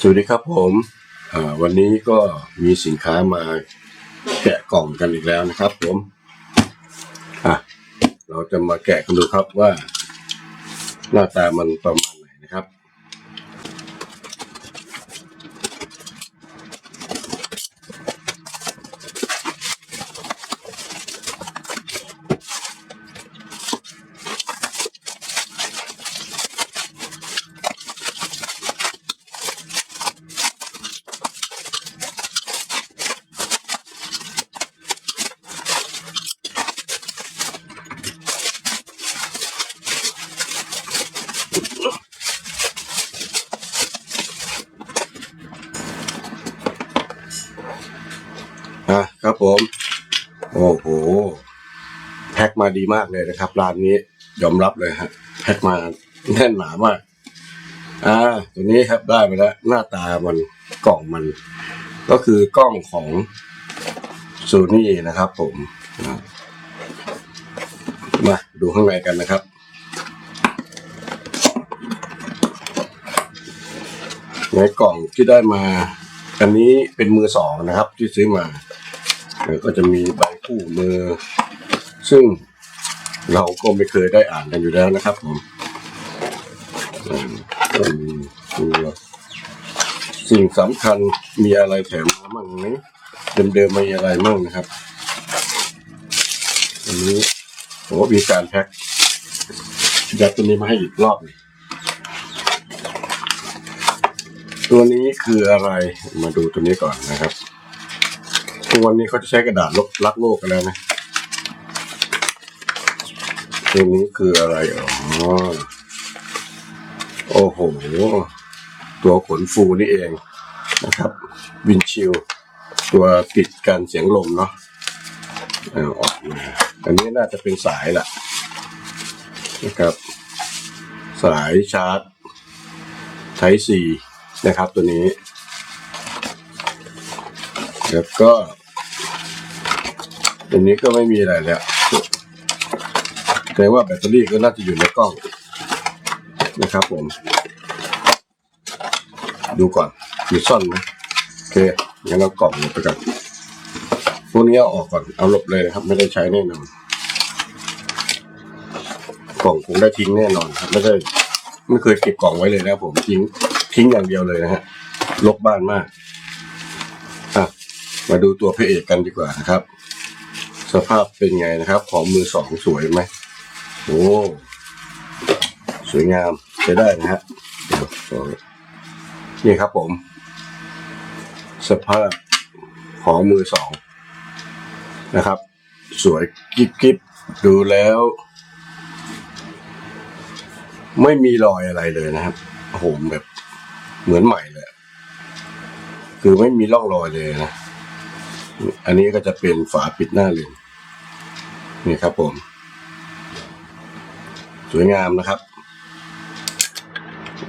สวัสดีครับผมวันนี้ก็มีสินค้ามาแกะกล่องกันอีกแล้วนะครับผมเราจะมาแกะกันดูครับว่า หน้าตามันประมาณ แพ็คมาดีมากเลยนะครับ ร้านนี้ยอมรับเลยฮะแพ็คมาแน่นหนามาก อ่า ตัวนี้ครับได้ไปแล้ว หน้าตามันกล่องมัน ก็คือกล้องของซูนี่นะครับ ผมมาดูข้างในกันนะครับในกล่องที่ได้มา อันนี้เป็นมือสองนะครับ ที่ซื้อมาก็จะมีใบคู่มือ ซึ่งเราก็ไม่เคยได้อ่านกันอยู่แล้วนะครับผมก็มีตัวสิ่งสำคัญมีอะไรแถมมามั่งไหมเดิมๆมีอะไรมั่งนะครับ อันนี้ผมก็มีการแพ็คยัดตัวนี้มาให้อีกรอบหนึงตัวนี้คืออะไรมาดูตัวนี้ก่อนนะครับทุกวันนี้เขาจะใช้กระดาษลบรักโลกกันแล้วนะ ตัวนี้คืออะไร อ๋อ โอ้โห ตัวขนฟูนี่เองนะครับ วินชิลตัวปิดกันเสียงลมเนาะเอาออกมาอันนี้น่าจะเป็นสายแหละนะครับ สายชาร์จไทซีนะครับตัวนี้ แล้วก็ตัวนี้ก็ไม่มีอะไรแล้ว แต่ว่าแบตเตอรี่ก็น่าจะอยู่ในกล้องนะครับผม ดูก่อนอยู่ซ่อนไหมโอเคงั้นเรากล่องลบไปก่อนพวกนี้เอาออกก่อนเอาหลบเลยนะครับ ไม่ได้ใช้แน่นอนกล่องคงได้ทิ้งแน่นอนครับ ไม่ได้ไม่เคยเก็บกล่องไว้เลยนะผมทิ้งทิ้งอย่างเดียวเลยนะฮะลกบ้านมากอะมาดูตัวพระเอกกันดีกว่านะครับ สภาพเป็นไงนะครับ ของมือสองสวยไหม โอ้สวยงามใช้ได้นะฮะนี่ครับผม สภาพของมือสองนะครับ สวยกิ๊บกิ๊บดูแล้ว ไม่มีรอยอะไรเลยนะครับโอ้โหแบบ เหมือนใหม่เลย คือไม่มีร่องรอยเลยนะ อันนี้ก็จะเป็นฝาปิดหน้าเลนนี่ครับผม วยงามนะครับ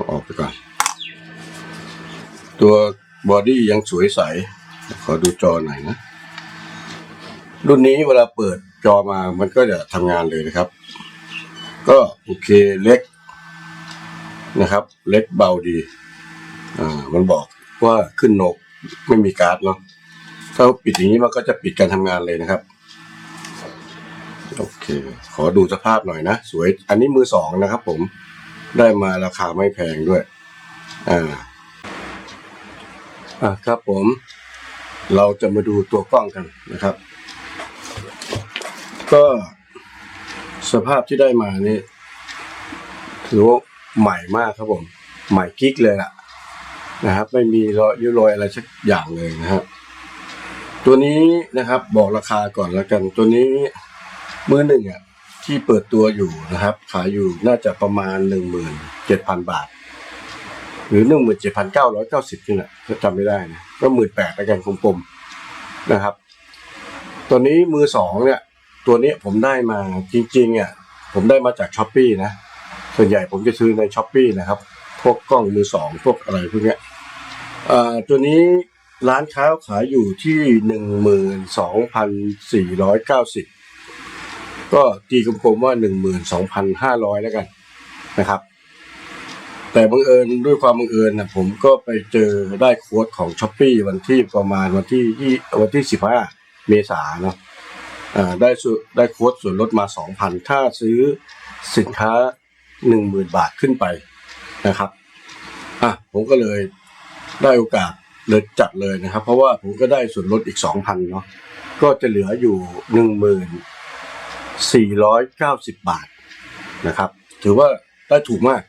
ออกไปก่อน ตัวบอดี้ยังสวยใส ขอดูจอหน่อยนะ รุ่นนี้เวลาเปิดจอมามันก็จะทำงานเลยนะครับ ก็โอเคเล็กนะครับ เล็กเบาดี อ่า มันบอกว่าขึ้นโหนกไม่มีการ์ดเนาะถ้าปิดอย่างนี้มันก็จะปิดการทำงานเลยนะครับ โอเค ขอดูสภาพหน่อยนะ สวย อันนี้มือสองนะครับผม ได้มาราคาไม่แพงด้วย อ่า อะครับผม เราจะมาดูตัวกล้องกันนะครับ ก็สภาพที่ได้มานี่ถือว่าใหม่มากครับผม ใหม่กิ๊กเลยล่ะ นะครับ ไม่มีรอยยุรอยอะไรสักอย่างเลยนะครับตัวนี้นะครับบอกราคาก่อนแล้วกัน ตัวนี้ มือหนึ่งอะที่เปิดตัวอยู่นะครับ ขายอยู่น่าจะประมาณหนึ่งหมื่นเจ็ดพันบาท หรือหนึ่งหมื่นเจ็ดพันเก้าร้อยเก้าสิบนี่แหละถ้าจำไม่ได้นะก็หมื่นแปดแล้วกันกลมๆนะครับ ตัวนี้มือสองเนี่ย ตัวนี้ผมได้มาจริงๆอะผมได้มาจากช้อปปี้นะ ส่วนใหญ่ผมจะซื้อในช้อปปีนะครับ พวกกล้องมือสองพวกอะไรพวกเนี้ยอ่าตัวนี้ร้านค้าขายอยู่ที่หนึ่งหมื่นสองพันสี่ร้อยเก้าสิบ ก็ตีกลมๆว่าหนึ่งหมื่นสองพันห้าร้อยแล้วกันนะครับ แต่บังเอิญด้วยความบังเอิญนะผมก็ไปเจอได้โค้ดของช้อปปีวันที่ประมาณวันที่ยี่วันที่สิบห้าเมษาเนาะอ่าได้ส่วนได้โค้ดส่วนลดมาสองพันถ้าซื้อสินค้าหนึ่งหมื่นบาทขึ้นไปนะครับอะผมก็เลยได้โอกาสเลยจัดเลยนะครับ เพราะว่าผมก็ได้ส่วนลดอีกสองพันเนาะก็จะเหลืออยู่หนึ่งหมื่ นสี่ร้อยเก้าสิบบาทนะครับ ถือว่าได้ถูกมาก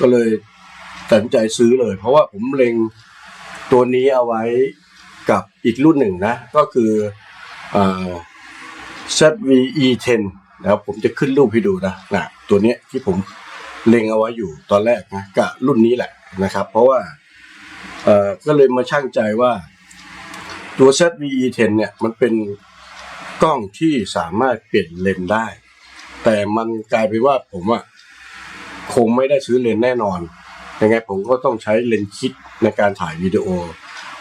ก็เลยตัดสินใจซื้อเลย เพราะว่าผมเล็งตัวนี้เอาไว้กับอีกรุ่นหนึ่งนะ ก็คืออ ZVE 10 นะครับผมจะขึ้นรูปให้ดูนะนะตัวนี้ที่ผมเล็งเอาไว้อยู่ตอนแรกนะกับรุ่นนี้แหละนะครับ เพราะว่าเออก็เลยมาชั่งใจว่าตัว ZVE 10 เนี่ยมันเป็น กล้องที่สามารถเปลี่ยนเลนได้ แต่มันกลายเป็นว่าผมอะคงไม่ได้ซื้อเลนแน่นอนยังไงผมก็ต้องใช้เลนคิดในการถ่ายวิดีโอ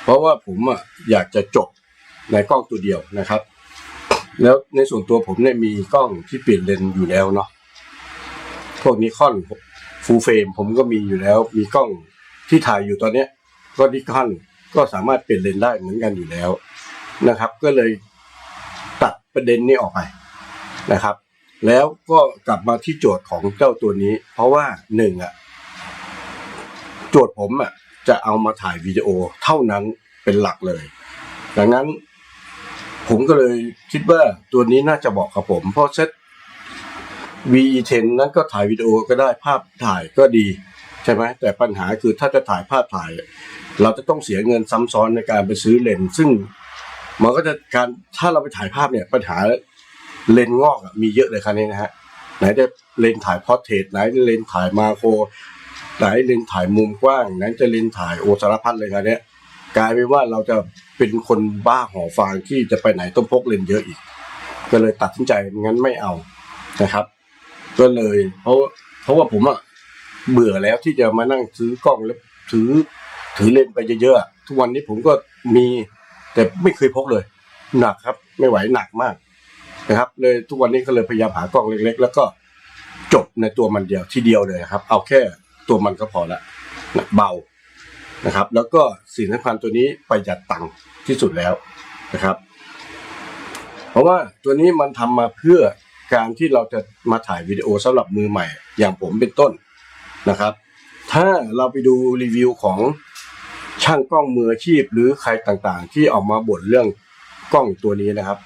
เพราะว่าผมอะอยากจะจบในกล้องตัวเดียวนะครับ แล้วในส่วนตัวผมเนี่ยมีกล้องที่เปลี่ยนเลนอยู่แล้วเนาะพวกนิคอนฟูลเฟรมผมก็มีอยู่แล้ว มีกล้องที่ถ่ายอยู่ตอนเนี้ยก็นิคอนก็สามารถเปลี่ยนเลนได้เหมือนกันอยู่แล้วนะครับ ก็เลย ประเด็นนี้ออกไปนะครับ แล้วก็กลับมาที่โจทย์ของเจ้าตัวนี้ เพราะว่าหนึ่งอะโจทย์ผมอะจะเอามาถ่ายวิดีโอเท่านั้นเป็นหลักเลย ดังนั้น ผมก็เลยคิดว่าตัวนี้น่าจะเหมาะกับผม เพราะเซต VE10 นั้นก็ถ่ายวิดีโอก็ได้ภาพถ่ายก็ดีใช่ไหมแต่ปัญหาคือถ้าจะถ่ายภาพถ่าย เราจะต้องเสียเงินซ้ำซ้อนในการไปซื้อเลนส์ซึ่ง มันก็จะการถ้าเราไปถ่ายภาพเนี่ยปัญหาเลนงอกมีเยอะเลยครับนี้นะฮะไหนจะเลนถ่ายพอร์เทรตไหนจะเลนถ่ายมาโครไหนเลนถ่ายมุมกว้างไหนจะเลนถ่ายโอสารพัดเลยครับเนี้ยกลายเป็นว่าเราจะเป็นคนบ้าหอฟางที่จะไปไหนต้องพกเลนเยอะอีก ก็เลยตัดสินใจงั้นไม่เอานะครับ ก็เลยเพราะเพราะว่าผมอะเบื่อแล้วที่จะมานั่งซื้อกล้องแล้วถือถือเลนไปเยอะๆทุกวันนี้ผมก็มี แต่ไม่เคยพกเลย หนักครับ ไม่ไหวหนักมากนะครับ เลยทุกวันนี้ก็เลยพยายามหากล้องเล็ก ๆ แล้วก็จบในตัวมันเดียวทีเดียวเลยครับ เอาแค่ตัวมันก็พอละนะเบานะครับ แล้วก็สิ่งสำคัญตัวนี้ประหยัดตังค์ที่สุดแล้วนะครับ เพราะว่าตัวนี้มันทำมาเพื่อการที่เราจะมาถ่ายวิดีโอสำหรับมือใหม่ อย่างผมเป็นต้นนะครับ ถ้าเราไปดูรีวิวของ ช่างกล้องมืออาชีพหรือใครต่างๆ ที่ออกมาบ่นเรื่องกล้องตัวนี้นะครับ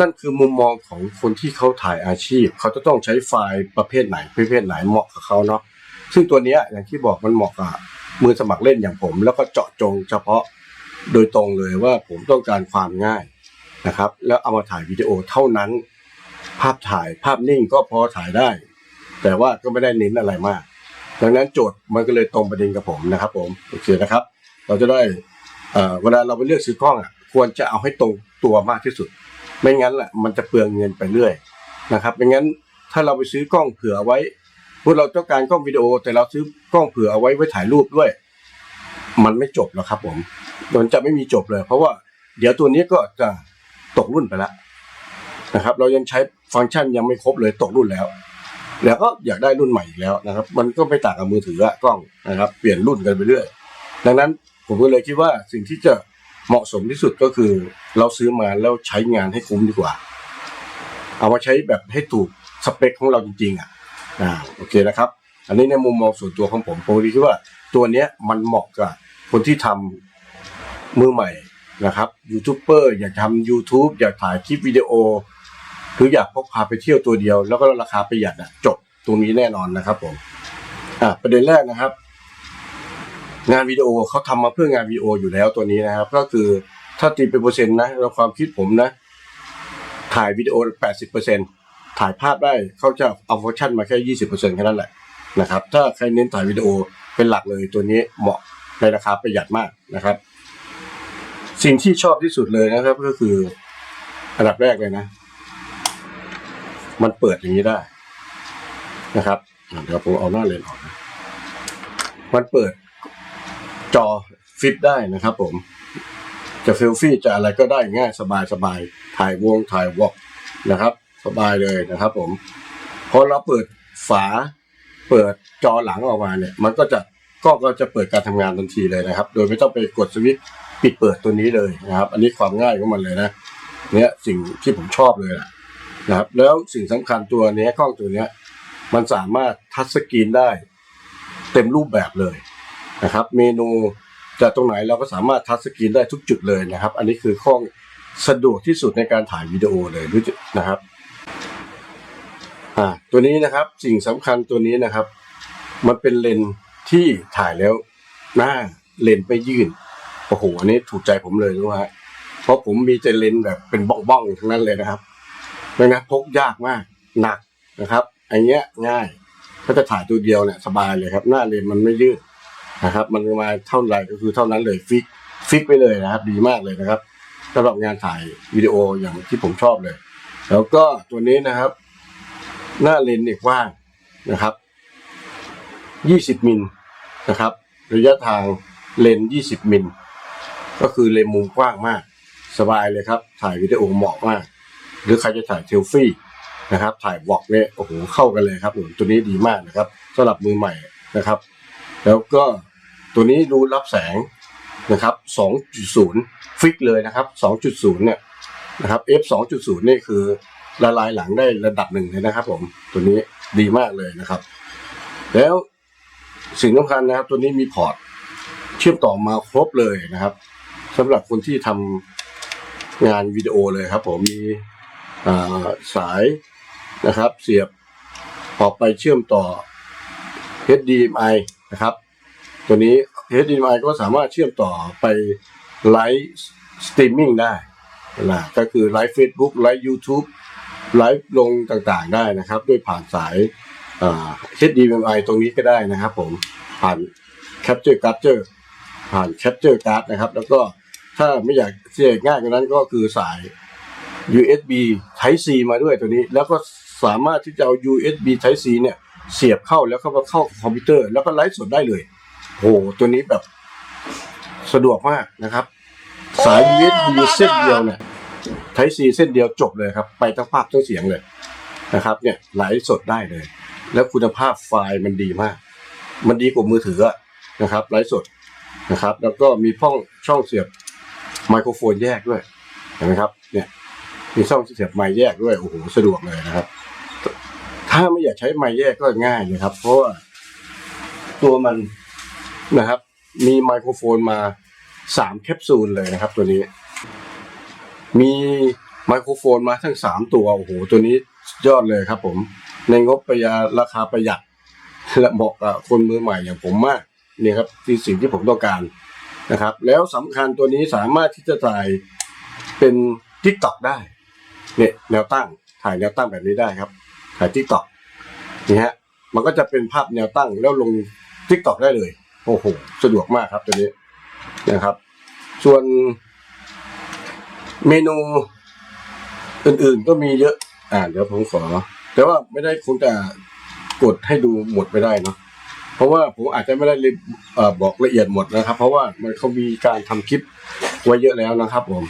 นั่นคือมุมมองของคนที่เขาถ่ายอาชีพ เขาจะต้องใช้ไฟล์ประเภทไหนประเภทไหนเหมาะกับเขาเนาะซึ่งตัวนี้อย่างที่บอกมันเหมาะกับมือสมัครเล่นอย่างผม แล้วก็เจาะจงเฉพาะโดยตรงเลยว่าผมต้องการความง่ายนะครับ แล้วเอามาถ่ายวิดีโอเท่านั้น ภาพถ่ายภาพนิ่งก็พอถ่ายได้ แต่ว่าก็ไม่ได้เน้นอะไรมาก ดังนั้นโจทย์มันก็เลยตรงประเด็นกับผมนะครับ ผมโอเคนะครับ เราจะได้เวลาเราไปเลือกซื้อกล้องอะควรจะเอาให้ตรงตัวมากที่สุด ไม่งั้นแหละมันจะเปลืองเงินไปเรื่อยนะครับไม่งั้นถ้าเราไปซื้อกล้องเผื่อไว้พวกเราต้องการกล้องวิดีโอ แต่เราซื้อกล้องเผื่อเอาไว้ไว้ถ่ายรูปด้วย มันไม่จบหรอกครับผมมันจะไม่มีจบเลย เพราะว่าเดี๋ยวตัวนี้ก็จะตกรุ่นไปแล้วนะครับ เรายังใช้ฟังก์ชันยังไม่ครบเลยตกรุ่นแล้ว แล้วก็อยากได้รุ่นใหม่อีกแล้วนะครับ มันก็ไม่ต่างกับมือถืออะกล้องนะครับ เปลี่ยนรุ่นกันไปเรื่อย ดังนั้นผมก็เลยคิดว่าสิ่งที่จะเหมาะสมที่สุดก็คือ เราซื้อมาแล้วใช้งานให้คุ้มดีกว่า เอามาใช้แบบให้ถูกสเปคของเราจริงๆอะอ่าโอเคนะครับ อันนี้ในมุมมองส่วนตัวของผมผมคิดว่าตัวเนี้ยมันเหมาะกับคนที่ทำมือใหม่นะครับยูทูบเบอร์อยากทำ YouTube อยากถ่ายคลิปวิดีโอ รืออยากพกพาไปเที่ยวตัวเดียว แล้วก็ราคาประหยัดอะจบตรงนี้แน่นอนนะครับผมอะประเด็นแรกนะครับ งานวิดีโอเขาทำมาเพื่องานวิดีโออยู่แล้วตัวนี้นะครับ ก็คือถ้าตีเป็นเปอร์เซ็นต์นะเราความคิดผมนะ ถ่ายวิดีโอ 80เปอร์เซ็นถ่ายภาพได้เขาจะเอาฟังก์ชันมาแค่ 20เปอร์เซ็นแค่นั้นแหละนะครับ ถ้าใครเน้นถ่ายวิดีโอเป็นหลักเลยตัวนี้เหมาะในราคาประหยัดมากนะครับ สิ่งที่ชอบที่สุดเลยนะครับก็คืออันดับแรกเลยนะ มันเปิดอย่างนี้ได้นะครับเดี๋ยวผมเอาหน้าเลนออกนะมันเปิดจอฟิตได้นะครับผม จะเซลฟี่จะอะไรก็ได้ง่ายสบายสบายถ่ายวงถ่ายวอกนะครับ สบายเลยนะครับ ผมพอเราเปิดฝา เปิดจอหลังออกมาเนี่ย มันก็จะก็ก็จะเปิดการทำงานทันทีเลยนะครับ โดยไม่ต้องไปกดสวิตช์ปิดเปิดตัวนี้เลยนะครับ อันนี้ความง่ายของมันเลยนะ เนี่ยสิ่งที่ผมชอบเลยล่ะ นะครับ แล้วสิ่งสำคัญตัวนี้กล้องตัวเนี้ยมันสามารถทัชสกรีนได้เต็มรูปแบบเลยนะครับ เมนูจะตรงไหนเราก็สามารถทัชสกรีนได้ทุกจุดเลยนะครับ อันนี้คือข้อสะดวกที่สุดในการถ่ายวิดีโอเลยนะครับอ่าตัวนี้นะครับสิ่งสำคัญตัวนี้นะครับ มันเป็นเลนส์ที่ถ่ายแล้วหน้าเลนส์ไปยื่นโอ้โหอันนี้ถูกใจผมเลยรู้ฮะเพราะผมมีแต่เลนส์แบบเป็นบ้องๆทั้งนั้นเลยนะครับ ไม่งั้นพกยากมากหนักนะครับอันเนี้ยง่ายถ้าจะถ่ายตัวเดียวเนี่ยสบายเลยครับ หน้าเลนมันไม่ยืดนะครับ มันมาเท่าไหร่ก็คือเท่านั้นเลยฟิกฟิกไปเลยนะครับ ดีมากเลยนะครับสำหรับงานถ่ายวิดีโออย่างที่ผมชอบเลย แล้วก็ตัวนี้นะครับ หน้าเลนส์เนี่ยกว้างนะครับ 20มิลนะครับ ระยะทางเลนส์20มิลก็คือเลนมุมกว้างมาก สบายเลยครับ ถ่ายวิดีโอเหมาะมาก หรือใครจะถ่ายเทลฟี่นะครับ ถ่ายบล็อกเนี่ยโอ้โหเข้ากันเลยครับผมตัวนี้ดีมากนะครับสำหรับมือใหม่นะครับ แล้วก็ตัวนี้รูรับแสงนะครับ 2.0 ฟิกเลยนะครับ 2.0 เนี่ยนะครับ f 2.0 นี่คือละลายหลังได้ระดับหนึ่งเลยนะครับ ผมตัวนี้ดีมากเลยนะครับ แล้วสิ่งสำคัญนะครับ ตัวนี้มีพอร์ตเชื่อมต่อมาครบเลยนะครับสำหรับคนที่ทำงานวิดีโอเลยครับ ผมมี สายนะครับเสียบออกไปเชื่อมต่อ HDMI นะครับ ตัวนี้ HDMI ก็สามารถเชื่อมต่อไปไลฟ์สตรีมมิ่งได้นะก็คือไลฟ์ Facebook ไลฟ์ YouTube ไลฟ์ลงต่างๆได้นะครับ ด้วยผ่านสาย HDMI ตรงนี้ก็ได้นะครับผม ผ่าน Capture Capture ผ่าน Capture Card นะครับ แล้วก็ถ้าไม่อยากเสียง่ายกว่านั้นก็คือสาย USB Type C มาด้วยตัวนี้ แล้วก็สามารถที่จะเอา USB Type C เนี่ยเสียบเข้าแล้วก็มาเข้าคอมพิวเตอร์ แล้วก็ไลฟ์สดได้เลยโอ้โหตัวนี้แบบสะดวกมากนะครับ สาย USB เส้นเดียวเนี่ย Type C เส้นเดียวจบเลยครับ ไปทั้งภาพทั้งเสียงเลยนะครับ เนี่ยไลฟ์สดได้เลย แล้วคุณภาพไฟล์มันดีมาก มันดีกว่ามือถือนะครับไลฟ์สดนะครับ แล้วก็มีช่องช่องเสียบไมโครโฟนแยกด้วยเห็นไหมครับเนี่ย มีช่องเสียบไมค์แยกด้วยโอ้โหสะดวกเลยนะครับ ถ้าไม่อยากใช้ไมค์แยกก็ง่ายเลยครับ เพราะว่าตัวมันนะครับ มีไมโครโฟนมาสามแคปซูลเลยนะครับ ตัวนี้ มีไมโครโฟนมาทั้งสามตัวโอ้โหตัวนี้ยอดเลยครับผม ในงบประหยัดราคาประหยัดและเหมาะกับคนมือใหม่อย่างผมมากนี่ครับที่สิ่งที่ผมต้องการนะครับ แล้วสำคัญตัวนี้สามารถที่จะถ่ายเป็นทิกตอกได้ เนี่ยแนวตั้งถ่ายแนวตั้งแบบนี้ได้ครับ ถ่ายทิกตอกนี่ฮะมันก็จะเป็นภาพแนวตั้งแล้วลงทิกตอกได้เลย โอ้โหสะดวกมากครับตัวนี้นะครับ ส่วนเมนูอื่นๆก็มีเยอะ อ่าเดี๋ยวผมขอ แต่ว่าไม่ได้คงจะกดให้ดูหมดไม่ได้เนาะเพราะว่าผมอาจจะไม่ได้รีบเอ่อบอกละเอียดหมดนะครับ เพราะว่ามันเขามีการทำคลิปไว้เยอะแล้วนะครับผม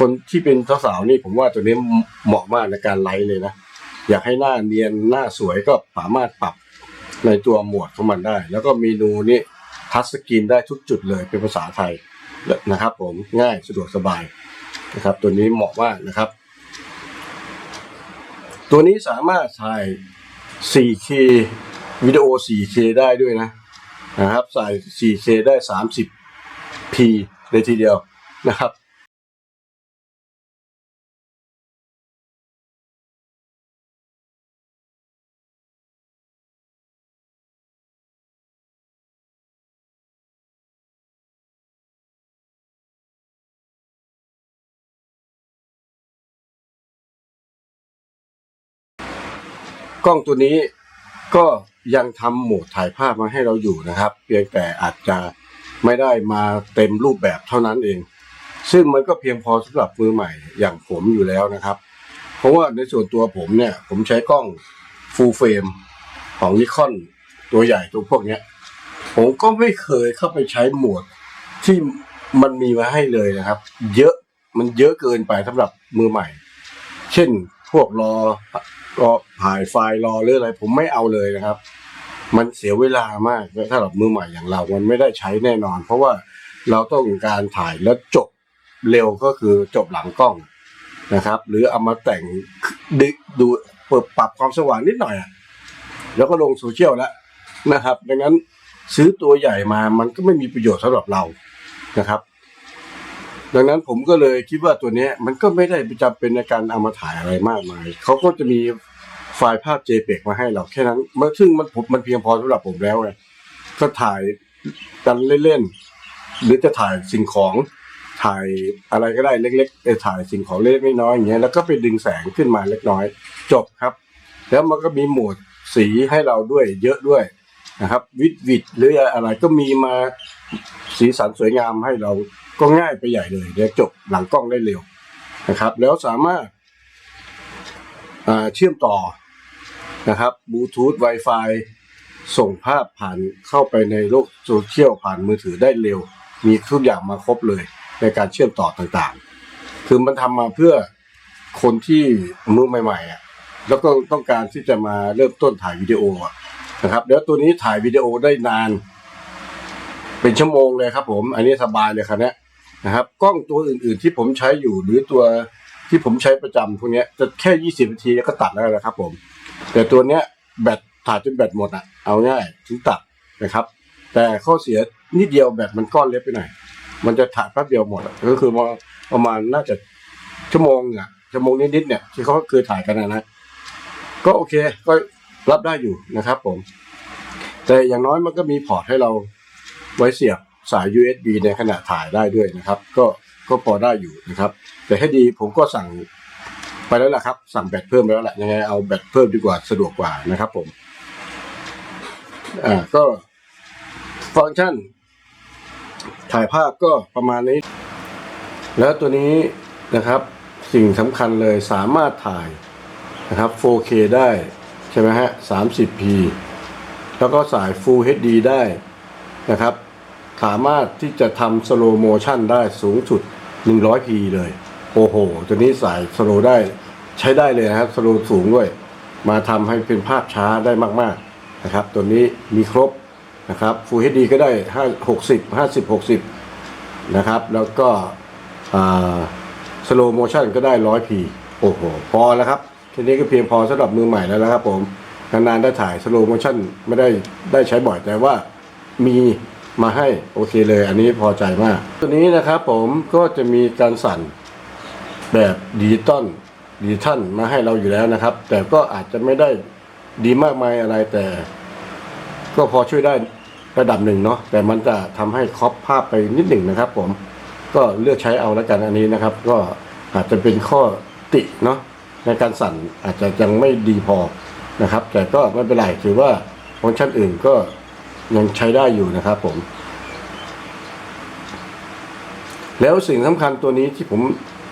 คนที่เป็นสาวๆนี่ผมว่าตัวนี้เหมาะมากในการไลฟ์เลยนะ อยากให้หน้าเนียนหน้าสวยก็สามารถปรับในตัวหมวดของมันได้ แล้วก็เมนูนี้ทัชสกรีนได้ทุกจุดเลยเป็นภาษาไทยนะครับ ผมง่ายสะดวกสบายนะครับ ตัวนี้เหมาะมากนะครับ ตัวนี้สามารถถ่าย 4K วิดีโอ 4K ได้ด้วยนะนะครับใส่ 4K ได้ 30p เลยทีเดียวนะครับ กล้องตัวนี้ก็ยังทำโหมดถ่ายภาพมาให้เราอยู่นะครับ เพียงแต่อาจจะไม่ได้มาเต็มรูปแบบเท่านั้นเอง ซึ่งมันก็เพียงพอสำหรับมือใหม่อย่างผมอยู่แล้วนะครับ เพราะว่าในส่วนตัวผมเนี่ยผมใช้กล้อง full frame ของนิคอนตัวใหญ่ตัวพวกเนี้ยผมก็ไม่เคยเข้าไปใช้โหมดที่มันมีมาให้เลยนะครับ เยอะมันเยอะเกินไปสำหรับมือใหม่ เช่น พวกรอรอถ่ายไฟล์รอหรืออะไร ผมไม่เอาเลยนะครับ มันเสียเวลามากถ้าแบบมือใหม่อย่างเรา มันไม่ได้ใช้แน่นอน เพราะว่าเราต้องการถ่ายแล้วจบเร็วก็คือจบหลังกล้องนะครับ หรือเอามาแต่งดึกดูเปิดปรับความสว่างนิดหน่อยอะแล้วก็ลงโซเชียลแล้วนะครับ ดังนั้นซื้อตัวใหญ่มามันก็ไม่มีประโยชน์สำหรับเรานะครับ ดังนั้นผมก็เลยคิดว่าตัวนี้มันก็ไม่ได้จำเป็นในการเอามาถ่ายอะไรมากมาย เขาก็จะมีไฟล์ภาพ JPEG มาให้เราแค่นั้นเมื่อซึ่งมันผมมันเพียงพอสำหรับผมแล้วไงก็ถ่ายกันเล่นๆหรือจะถ่ายสิ่งของถ่ายอะไรก็ได้เล็กๆเอถ่ายสิ่งของเล็กๆน้อยๆอย่างเงี้ยแล้วก็ไปดึงแสงขึ้นมาเล็กน้อย จบครับ แล้วมันก็มีโหมดสีให้เราด้วยเยอะด้วยนะครับ วิดวิดหรืออะไรก็มีมาสีสันสวยงามให้เรา ก็ง่ายไปใหญ่เลยเดี๋ยวจบหลังกล้องได้เร็วนะครับ แล้วสามารถเชื่อมต่อนะครับบลูทูธ Wi-Fi ส่งภาพผ่านเข้าไปในโลกโซเชียลผ่านมือถือได้เร็ว มีทุกอย่างมาครบเลยในการเชื่อมต่อต่างๆ คือมันทำมาเพื่อคนที่มือใหม่ๆอะแล้วก็ต้องการที่จะมาเริ่มต้นถ่ายวิดีโออะนะครับ แล้วตัวนี้ถ่ายวิดีโอได้นาน เป็นชั่วโมงเลยครับผม อันนี้สบายเลยครับเนี้ย นะครับ กล้องตัวอื่นๆที่ผมใช้อยู่หรือตัวที่ผมใช้ประจำพวกเนี้ยจะแค่ยี่สิบนาทีก็ตัดแล้วนะครับผม แต่ตัวเนี้ยแบตถ่ายจนแบตหมดอะ เอาง่ายถึงตัดนะครับ แต่ข้อเสียนิดเดียวแบตมันก้อนเล็กไปหน่อย มันจะถ่ายแป๊บเดียวหมด ก็คือประมาณน่าจะชั่วโมงอะชั่วโมงนิดๆเนี่ยที่เขาเคยถ่ายกันนะนะก็โอเคก็รับได้อยู่นะครับผม แต่อย่างน้อยมันก็มีพอร์ตให้เราไว้เสียบ สาย USB ในขณะถ่ายได้ด้วยนะครับ ก็ก็พอได้อยู่นะครับ แต่ให้ดีผมก็สั่งไปแล้วล่ะครับ สั่งแบตเพิ่มไปแล้วแหละยังไงเอาแบตเพิ่มดีกว่าสะดวกกว่านะครับผมอ่าก็ฟังก์ชัน ถ่ายภาพก็ประมาณนี้ แล้วตัวนี้นะครับสิ่งสำคัญเลยสามารถถ่ายนะครับ 4K ได้ ใช่ไหมฮะ 30p แล้วก็สาย Full HD ได้นะครับ สามารถที่จะทำ slow motion ได้สูงสุด 100p เลย โอ้โห ตัวนี้สาย slow ได้ใช้ได้เลยนะครับ slow สูงด้วย มาทำให้เป็นภาพช้าได้มากๆนะครับ ตัวนี้มีครบนะครับ Full HD ก็ได้ 5 60 50 60 นะครับ แล้วก็สโลโมชันก็ได้ร้อยพีโอ้โห พอแล้วครับทีนี้ก็เพียงพอสำหรับมือใหม่แล้วนะครับผม นานๆได้ถ่ายสโลโมชันไม่ได้ได้ใช้บ่อยแต่ว่ามี มาให้โอเคเลยอันนี้พอใจมาก ตัวนี้นะครับผมก็จะมีการสั่นแบบดิจิตอลดิจิทัลมาให้เราอยู่แล้วนะครับ แต่ก็อาจจะไม่ได้ดีมากมายอะไรแต่ ก็พอช่วยได้ระดับหนึ่งเนาะแต่มันจะทำให้ครอปภาพไปนิดหนึ่งนะครับ ผมก็เลือกใช้เอาแล้วกันอันนี้นะครับ ก็อาจจะเป็นข้อติเนาะในการสั่นอาจจะยังไม่ดีพอนะครับ แต่ก็ไม่เป็นไรถือว่าฟังก์ชันอื่นก็ ยังใช้ได้อยู่นะครับผม แล้วสิ่งสำคัญตัวนี้ที่ผม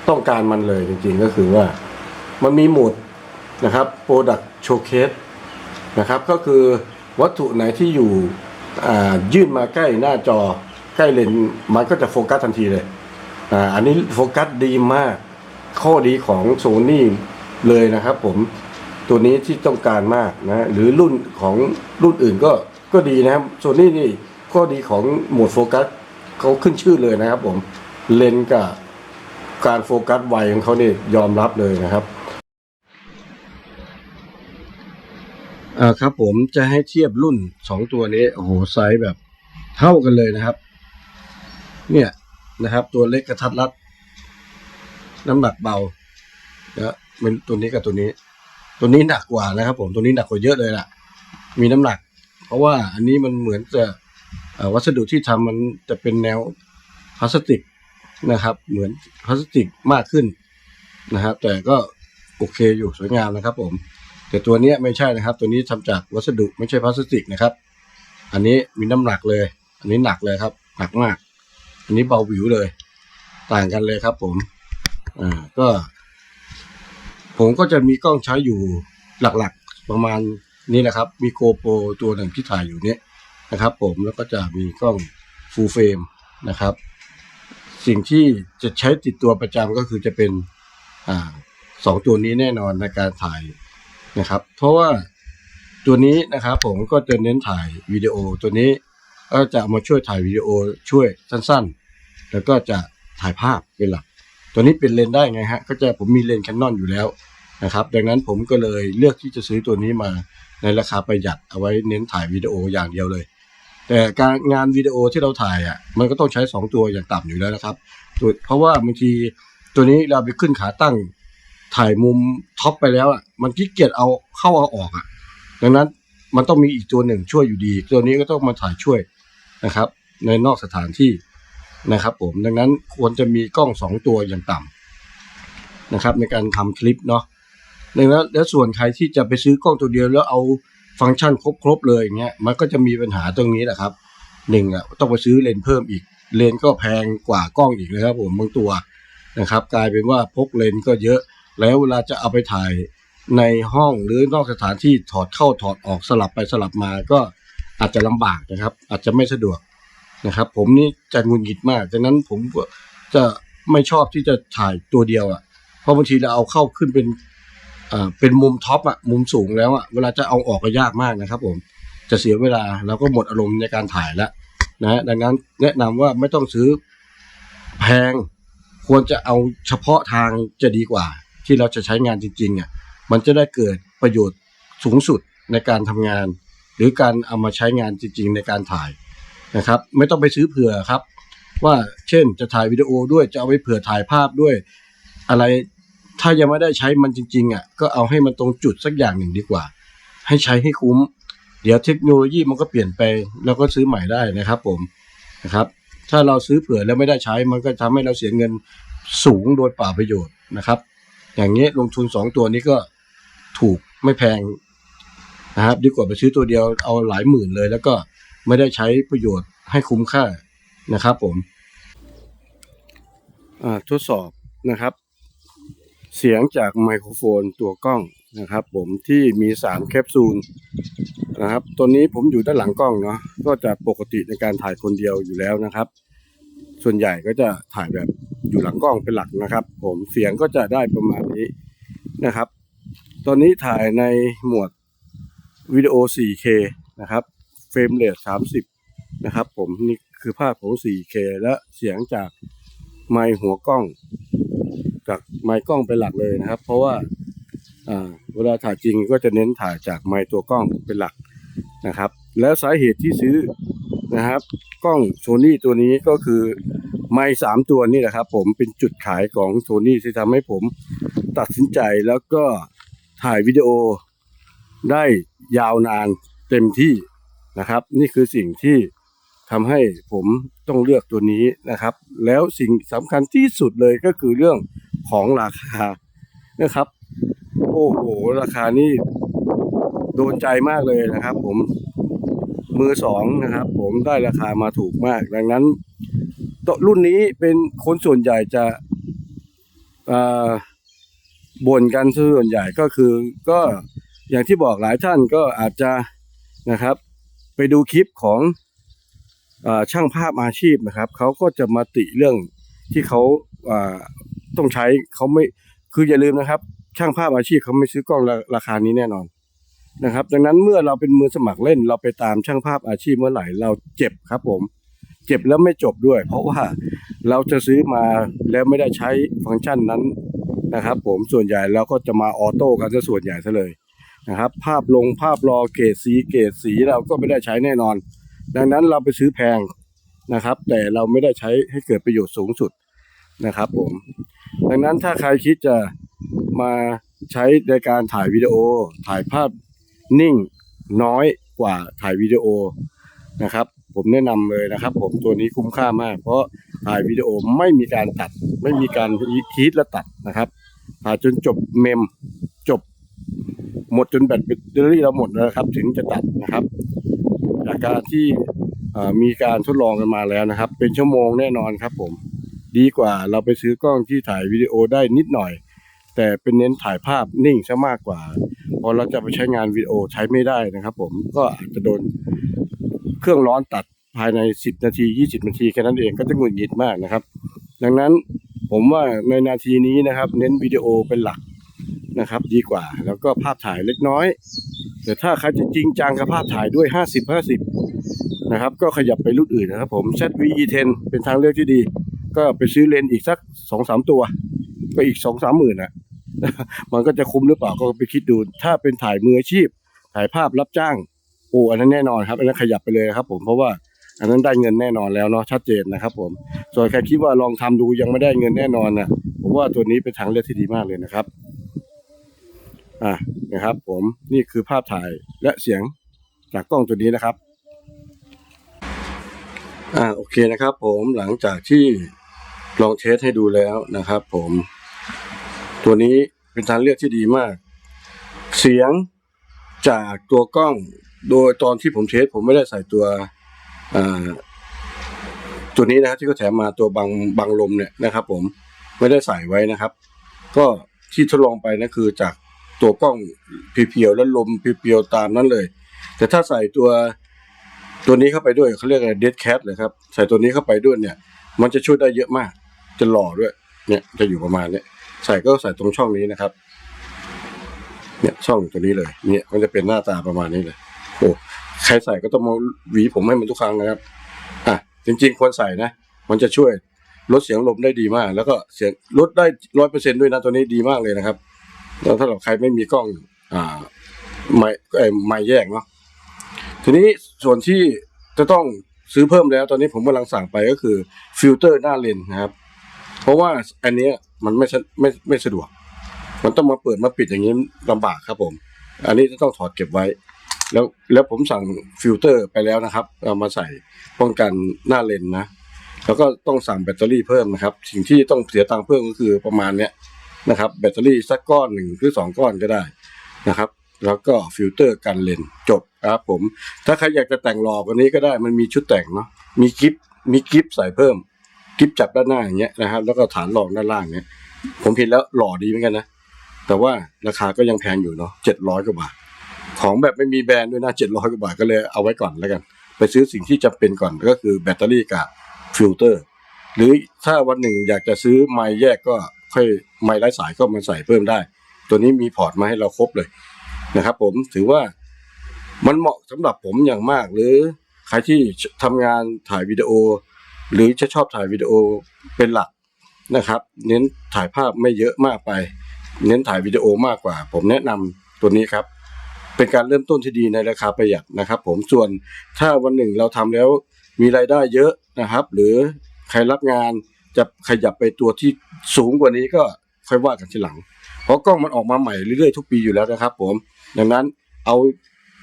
ต้องการมันเลยจริงๆก็คือว่ามันมีโหมดนะครับ Product Showcase นะครับก็คือวัตถุไหนที่อยู่ยื่นมาใกล้หน้าจอใกล้เลนส์มันก็จะโฟกัสทันทีเลยออันนี้โฟกัสดีมาก ข้อดีของโซนี่เลยนะครับผมตัวนี้ที่ต้องการมากนะหรือรุ่นของรุ่นอื่นก็ ก็ดีนะครับโซนี่นี่ข้อดีของโหมดโฟกัสเขาขึ้นชื่อเลยนะครับผมเลนกับการโฟกัสไวของเขานี่ยอมรับเลยนะครับอ่าครับผมจะให้เทียบรุ่นสองตัวนี้ โอ้โหไซส์แบบเท่ากันเลยนะครับ เนี่ยนะครับ ตัวเล็กกระทัดรัด น้ำหนักเบานะเป็นตัวนี้กับตัวนี้ ตัวนี้หนักกว่านะครับ ผมตัวนี้หนักกว่าเยอะเลยล่ะ มีน้ำหนัก เพราะว่าอันนี้มันเหมือนจะวัสดุที่ทำมันจะเป็นแนวพลาสติกนะครับ เหมือนพลาสติกมากขึ้นนะครับ แต่ก็โอเคอยู่สวยงามนะครับ ผม แต่ตัวนี้ไม่ใช่นะครับ ตัวนี้ทำจากวัสดุไม่ใช่พลาสติกนะครับ อันนี้มีน้ำหนักเลย อันนี้หนักเลยครับ หนักมาก อันนี้เบาวิวเลย ต่างกันเลยครับ ผมอ่าก็ ผมก็จะมีกล้องใช้อยู่หลักๆประมาณ นี้นะครับ มีโกโปรตัวหนึ่งที่ถ่ายอยู่เนี้ยนะครับ ผมแล้วก็จะมีกล้องฟูลเฟรมนะครับ สิ่งที่จะใช้ติดตัวประจำก็คือจะเป็นอ่าสองตัวนี้แน่นอนในการถ่ายนะครับ เพราะว่าตัวนี้นะครับ ผมก็จะเน้นถ่ายวิดีโอตัวนี้ก็จะมาช่วยถ่ายวิดีโอช่วยสั้นๆ แล้วก็จะถ่ายภาพเป็นหลัก ตัวนี้เป็นเลนได้ไงฮะ ก็จะผมมีเลนแคนนอนอยู่แล้วนะครับ ดังนั้นผมก็เลยเลือกที่จะซื้อตัวนี้มา ในราคาประหยัดเอาไว้เน้นถ่ายวิดีโออย่างเดียวเลย แต่การงานวิดีโอที่เราถ่ายอะมันก็ต้องใช้สองตัวอย่างต่ำอยู่แล้วนะครับตัวเพราะว่าบางทีตัวนี้เราไปขึ้นขาตั้งถ่ายมุมท็อปไปแล้วอะมันขี้เกียจเอาเข้าเอาออกอะดังนั้นมันต้องมีอีกตัวหนึ่งช่วยอยู่ดี ตัวนี้ก็ต้องมาถ่ายช่วยนะครับ ในนอกสถานที่นะครับ ผมดังนั้นควรจะมีกล้องสองตัวอย่างต่ำนะครับ ในการทำคลิปเนาะ ดังนั้นแล้วส่วนใครที่จะไปซื้อกล้องตัวเดียวแล้วเอาฟังก์ชันครบๆเลยอย่างเงี้ยมันก็จะมีปัญหาตรงนี้แหละครับหนึ่งอะต้องไปซื้อเลนเพิ่มอีกเลนก็แพงกว่ากล้องอีกนะครับผมบางตัวนะครับ กลายเป็นว่าพกเลนก็เยอะ แล้วเวลาจะเอาไปถ่ายในห้องหรือนอกสถานที่ถอดเข้าถอดออกสลับไปสลับมาก็อาจจะลำบากนะครับ อาจจะไม่สะดวกนะครับ ผมนี่จะงุนงิดมากดังนั้นผมจะไม่ชอบที่จะถ่ายตัวเดียวอะเพราะบางทีเราเอาเข้าขึ้นเป็น เป็นมุมท็อปอะมุมสูงแล้วอะเวลาจะเอาออกก็ยากมากนะครับ ผม จะเสียเวลาแล้วก็หมดอารมณ์ในการถ่ายแล้วนะฮะดังนั้นแนะนำว่าไม่ต้องซื้อแพงควรจะเอาเฉพาะทางจะดีกว่า ที่เราจะใช้งานจริงๆอะมันจะได้เกิดประโยชน์สูงสุดในการทำงาน หรือการเอามาใช้งานจริง ๆ ในการถ่ายนะครับ ไม่ต้องไปซื้อเผื่อครับ ว่าเช่นจะถ่ายวิดีโอด้วยจะเอาไปเผื่อถ่ายภาพด้วย อะไร ถ้ายังไม่ได้ใช้มันจริงๆอะก็เอาให้มันตรงจุดสักอย่างหนึ่งดีกว่า ให้ใช้ให้คุ้ม เดี๋ยวเทคโนโลยีมันก็เปลี่ยนไปเราก็ซื้อใหม่ได้นะครับผมนะครับ ถ้าเราซื้อเผื่อแล้วไม่ได้ใช้มันก็ทำให้เราเสียเงินสูงโดยเปล่าประโยชน์นะครับ อย่างนี้ลงทุนสองตัวนี้ก็ถูกไม่แพงนะครับ ดีกว่าไปซื้อตัวเดียวเอาหลายหมื่นเลย แล้วก็ไม่ได้ใช้ประโยชน์ให้คุ้มค่านะครับผมอ่าทดสอบนะครับ เสียงจากไมโครโฟนตัวกล้องนะครับ ผมที่มีสามแคปซูลนะครับตัวนี้ผมอยู่ด้านหลังกล้องเนาะก็จะปกติในการถ่ายคนเดียวอยู่แล้วนะครับ ส่วนใหญ่ก็จะถ่ายแบบอยู่หลังกล้องเป็นหลักนะครับ ผมเสียงก็จะได้ประมาณนี้นะครับ ตอนนี้ถ่ายในหมวดวิดีโอ 4K นะครับเฟรมเรท30 นะครับ ผมนี่คือภาพของ 4K และเสียงจากไมค์หัวกล้อง จากไมค์กล้องเป็นหลักเลยนะครับ เพราะว่าเวลาถ่ายจริงก็จะเน้นถ่ายจากไมค์ตัวกล้องเป็นหลักนะครับ แล้วสาเหตุที่ซื้อนะครับ กล้องโซนี่ตัวนี้ก็คือไมค์สามตัวนี่แหละครับ ผมเป็นจุดขายของโซนี่ที่ทำให้ผมตัดสินใจแล้วก็ถ่ายวิดีโอได้ยาวนานเต็มที่นะครับ นี่คือสิ่งที่ทำให้ผมต้องเลือกตัวนี้นะครับ แล้วสิ่งสำคัญที่สุดเลยก็คือเรื่อง ของราคานะครับ โอ้โห ราคานี่โดนใจมากเลยนะครับ ผมมือสองนะครับ ผมได้ราคามาถูกมาก ดังนั้นตัวรุ่นนี้เป็นคนส่วนใหญ่จะบ่นกันส่วนใหญ่ก็คือก็อย่างที่บอกหลายท่านก็อาจจะนะครับ ไปดูคลิปของอช่างภาพอาชีพนะครับเขาก็จะมาติเรื่องที่เขา ต้องใช้เขาไม่คืออย่าลืมนะครับ ช่างภาพอาชีพเขาไม่ซื้อกล้องราราคานี้แน่นอนนะครับ ดังนั้นเมื่อเราเป็นมือสมัครเล่น เราไปตามช่างภาพอาชีพเมื่อไหร่เราเจ็บครับผม เจ็บแล้วไม่จบด้วย เพราะว่าเราจะซื้อมาแล้วไม่ได้ใช้ฟังก์ชันนั้นนะครับ ผมส่วนใหญ่เราก็จะมาออโต้กันซะส่วนใหญ่ซะเลยนะครับ ภาพลงภาพรอเกรดสีเกรดสีเราก็ไม่ได้ใช้แน่นอน ดังนั้นเราไปซื้อแพงนะครับ แต่เราไม่ได้ใช้ให้เกิดประโยชน์สูงสุดนะครับผม ดังนั้นถ้าใครคิดจะมาใช้ในการถ่ายวิดีโอ ถ่ายภาพนิ่งน้อยกว่าถ่ายวิดีโอนะครับ ผมแนะนำเลยนะครับ ผมตัวนี้คุ้มค่ามาก เพราะถ่ายวิดีโอไม่มีการตัด ไม่มีการคีดและตัดนะครับถ่ายจนจบเมมจบ หมดจนแบตแบตเตอรี่เราหมดแล้วนะครับ ถึงจะตัดนะครับ จากการที่มีการทดลองกันมาแล้วนะครับ เป็นชั่วโมงแน่นอนครับผม ดีกว่าเราไปซื้อกล้องที่ถ่ายวิดีโอได้นิดหน่อย แต่เป็นเน้นถ่ายภาพนิ่งซะมากกว่า พอเราจะไปใช้งานวิดีโอใช้ไม่ได้นะครับ ผมก็อาจจะโดนเครื่องร้อนตัดภายใน 10 นาที 20 นาทีแค่นั้นเองก็จะหงุดหงิดมากนะครับ ดังนั้นผมว่าในนาทีนี้นะครับ เน้นวิดีโอเป็นหลักนะครับ ดีกว่า แล้วก็ภาพถ่ายเล็กน้อย แต่ถ้าใครจะจริงจังกับภาพถ่ายด้วยห้าสิบห้าสิบนะครับ ก็ขยับไปรุ่นอื่นนะครับผม ZVE10 เป็นทางเลือกที่ดี ก็ไปซื้อเลนอีกสักสองสามตัว ก็อีกสองสามหมื่นอะ มันก็จะคุ้มหรือเปล่าก็ไปคิดดู ถ้าเป็นถ่ายมืออาชีพ ถ่ายภาพรับจ้างโอ้อันนั้นแน่นอนครับอันนั้นขยับไปเลยครับ ผมเพราะว่าอันนั้นได้เงินแน่นอนแล้วเนาะชัดเจนนะครับ ผม ส่วนใครคิดว่าลองทำดูยังไม่ได้เงินแน่นอนนะผมว่าตัวนี้เป็นทางเลือกที่ดีมากเลยนะครับ อะนะครับ ผมนี่คือภาพถ่ายและเสียงจากกล้องตัวนี้นะครับ อ่าโอเคนะครับ ผมหลังจากที่ลองเทสให้ดูแล้วนะครับ ผม ตัวนี้เป็นทางเลือกที่ดีมาก เสียงจากตัวกล้อง โดยตอนที่ผมเทสผมไม่ได้ใส่ตัวอ่าตัวนี้นะครับที่เขาแถมมาตัวบังบังลมเนี่ยนะครับ ผมไม่ได้ใส่ไว้นะครับ ก็ที่ทดลองไปนะคือจากตัวกล้องเพียวๆแล้วลมเพียวๆตามนั้นเลย แต่ถ้าใส่ตัว ตัวนี้เข้าไปด้วยเขาเรียกอะไรเดดแคทเลยครับ ใส่ตัวนี้เข้าไปด้วยเนี่ย มันจะช่วยได้เยอะมาก จะหล่อด้วย เนี่ยจะอยู่ประมาณเนี้ยใส่ก็ใส่ตรงช่องนี้นะครับ เนี่ยช่องตัวนี้เลย เนี่ยมันจะเป็นหน้าตาประมาณนี้เลย โอ้ใครใส่ก็ต้องมาหวีผมให้มันทุกครั้งนะครับอะจริงๆควรใส่นะ มันจะช่วยลดเสียงลมได้ดีมาก แล้วก็เสียงลดได้ร้อยเปอร์เซ็นด้วยนะตัวนี้ดีมากเลยนะครับแล้วถ้าเราใครไม่มีกล้อง อ่า ไม่เอ้ยไม่แยกเนาะ ทีนี้ส่วนที่จะต้องซื้อเพิ่มแล้วตอนนี้ผมกำลังสั่งไปก็คือฟิลเตอร์หน้าเลนนะครับ เพราะว่าอันนี้มันไม่ไม่ไม่สะดวก มันต้องมาเปิดมาปิดอย่างนี้ลำบากครับผม อันนี้จะต้องถอดเก็บไว้ แล้วแล้วผมสั่งฟิลเตอร์ไปแล้วนะครับเอามาใส่ป้องกันหน้าเลนนะ แล้วก็ต้องสั่งแบตเตอรี่เพิ่มนะครับ สิ่งที่ต้องเสียตังค์เพิ่มก็คือประมาณเนี้ยนะครับ แบตเตอรี่สักก้อนหนึ่งหรือสองก้อนก็ได้นะครับ แล้วก็ฟิลเตอร์กันเลนส์จบครับผม ถ้าใครอยากจะแต่งหลอกว่านี้ก็ได้มันมีชุดแต่งเนาะมีกิฟมีกิฟใส่เพิ่มกิฟจับด้านหน้าอย่างเงี้ยนะครับ แล้วก็ฐานรองด้านล่างเนี้ยผมเห็นแล้วหล่อดีเหมือนกันนะ แต่ว่าราคาก็ยังแพงอยู่เนาะเจ็ดร้อยกว่าบาท ของแบบไม่มีแบรนด์ด้วยนะเจ็ดร้อยกว่าบาทก็เลยเอาไว้ก่อนแล้วกัน ไปซื้อสิ่งที่จำเป็นก่อนก็คือแบตเตอรี่กับฟิลเตอร์ หรือถ้าวันหนึ่งอยากจะซื้อไมค์แยกก็ค่อยไมค์ไร้สายก็มาใส่เพิ่มได้ ตัวนี้มีพอร์ตมาให้เราครบเลย นะครับ ผมถือว่ามันเหมาะสำหรับผมอย่างมาก หรือใครที่ทำงานถ่ายวิดีโอ หรือจะชอบถ่ายวิดีโอเป็นหลักนะครับ เน้นถ่ายภาพไม่เยอะมากไป เน้นถ่ายวิดีโอมากกว่า ผมแนะนำตัวนี้ครับ เป็นการเริ่มต้นที่ดีในราคาประหยัดนะครับ ผมส่วนถ้าวันหนึ่งเราทำแล้วมีรายได้เยอะนะครับ หรือใครรับงานจะขยับไปตัวที่สูงกว่านี้ก็ค่อยว่ากันทีหลัง เพราะกล้องมันออกมาใหม่เรื่อยๆทุกปีอยู่แล้วนะครับ ผม ดังนั้นเอา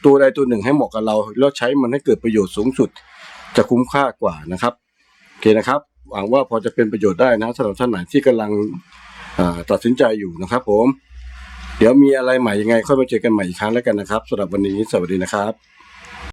ตัวใดตัวหนึ่งให้เหมาะกับเราแล้วใช้มันให้เกิดประโยชน์สูงสุด จะคุ้มค่ากว่านะครับโอเคนะครับ หวังว่าพอจะเป็นประโยชน์ได้นะสำหรับท่านไหนที่กำลังตัดสินใจอยู่นะครับ ผม เดี๋ยวมีอะไรใหม่ยังไง ค่อยมาเจอกันใหม่อีกครั้งแล้วกันนะครับสำหรับวันนี้สวัสดีนะครับ